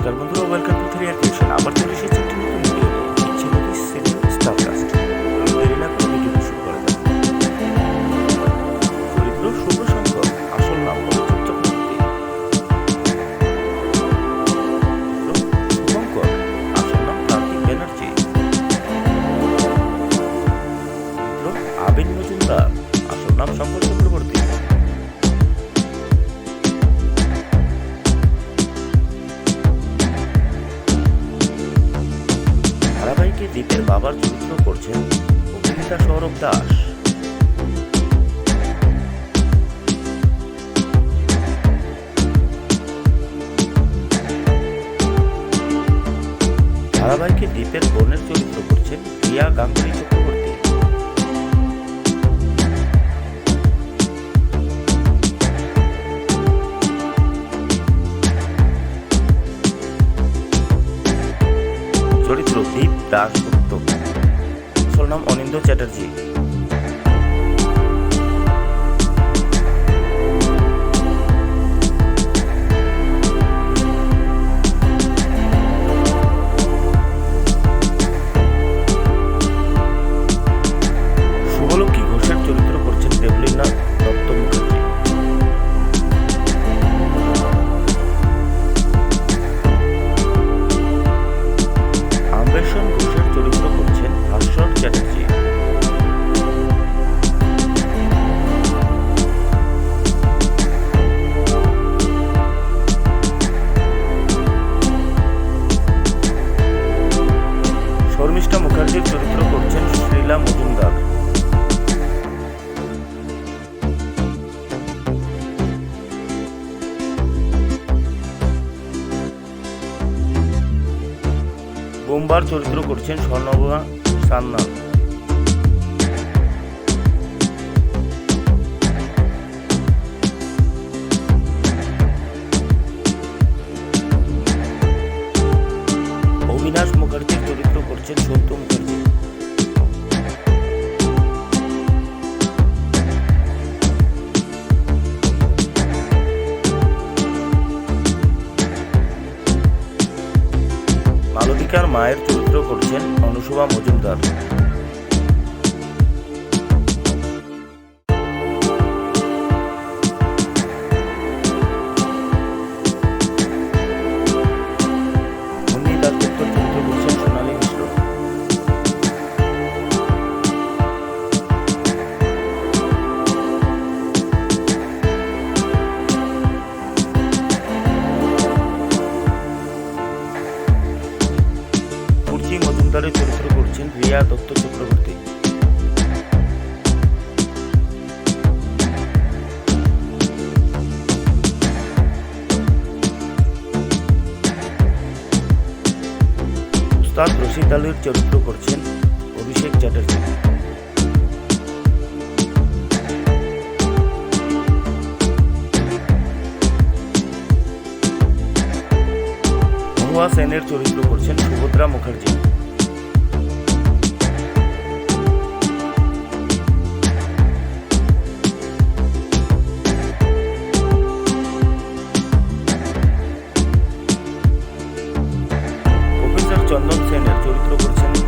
নমস্কার বন্ধুরা welcome to three creation আবার চলে এসেছি ধারাবাহিকে দীপের বাবার চরিত্র করছেন অভিনেতা সৌরভ দাস। ধারাবাহিকে দীপের বোনের চরিত্র করছেন প্রিয়া গাঙ্গুলি চক্রবর্তী। দীপ দাসগুপ্ত আসল নাম অনিন্দ চ্যাটার্জি। বোমবার চরিত্র করছেন স্বর্ণবা সান্না মালবিকার মায়ের চরিত্র করছেন অনুশোভা মজুমদার। কুর্চি চরিত্র করছেন রিয়া দত্ত চক্রবর্তী। উস্তাদ রশিদ আলীর চরিত্র করছেন অভিষেক চ্যাটার্জি। সেনের চরিত্র করছেন সুভদ্রা মুখার্জি। চন্দন সেনের চরিত্র করছেন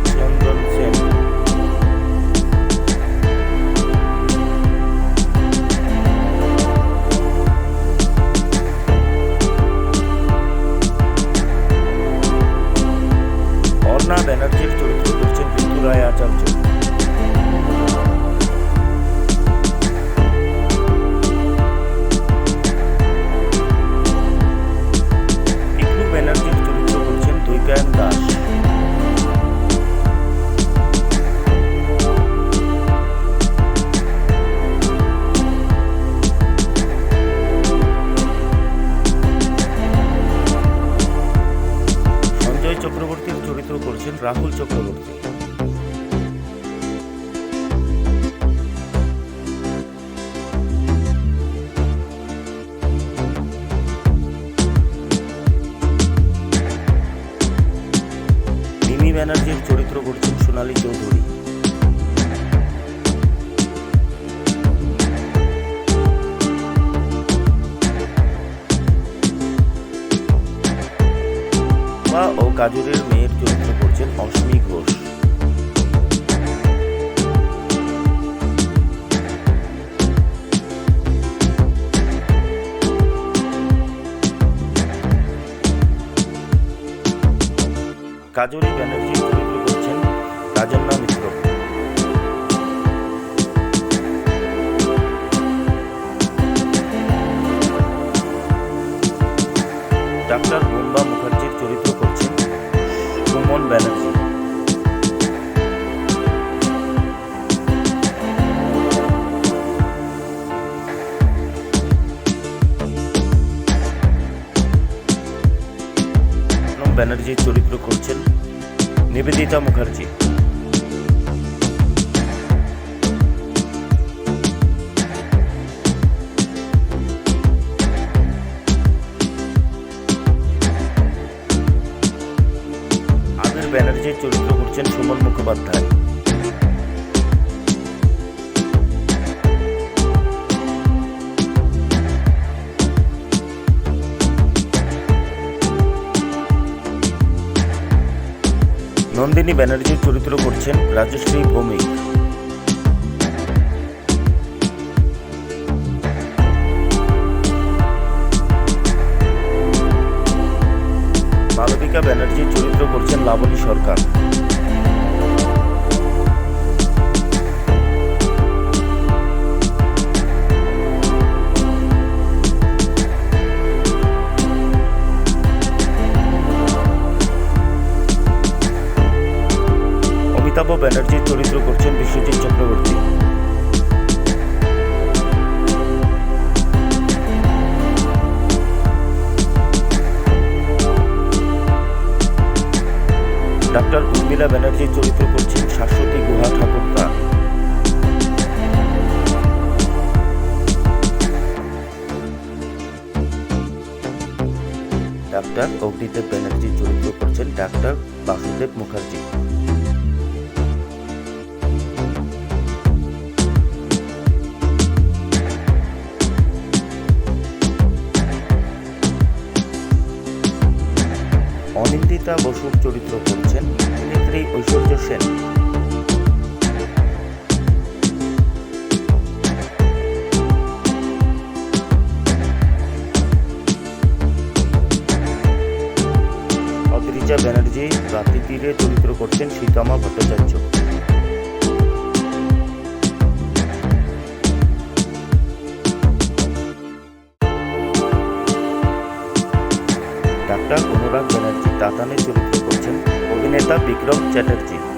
কাজুরের মেয়ের চরিত্র করছেন অশ্মি ঘোষ। কাজরি ব্যানার্জি চরিত্র করছেন রাজন্না মিত্র। ডাক্তার বুম্বা মুখার্জির চরিত্র Bennett. ব্যানার্জি সোনম ব্যানার্জির চরিত্র করছেন নিবেদিতা মুখার্জি ব্যানার্জির চরিত্র করছেন সুমন মুখোপাধ্যায়। নন্দিনী ব্যানার্জির চরিত্র করছেন রাজশ্রী ভৌমিক। মালবিকা ব্যানার্জির চরিত্র করছেন লাবণী সরকার। অমিতাভ ব্যানার্জির চরিত্র করছেন বিশ্বজিৎ চক্রবর্তী। ডাক্তার উর্মিলা ব্যানার্জির চরিত্র করছেন শাশ্বতী গুহা ঠাকুরতা ডাক্তার অগ্নিদেব ব্যানার্জির চরিত্র করছেন ডাক্তার বাসুদেব মুখার্জি। অনিন্দিতা বসুর চরিত্র করছেন অভিনেত্রী ঐশ্বর্য সেন। অদ্রিজা ব্যানার্জি রাত্রি তীরে চরিত্র করছেন সীতামা ভট্টাচার্য। বিক্রম চ্যাটার্জি।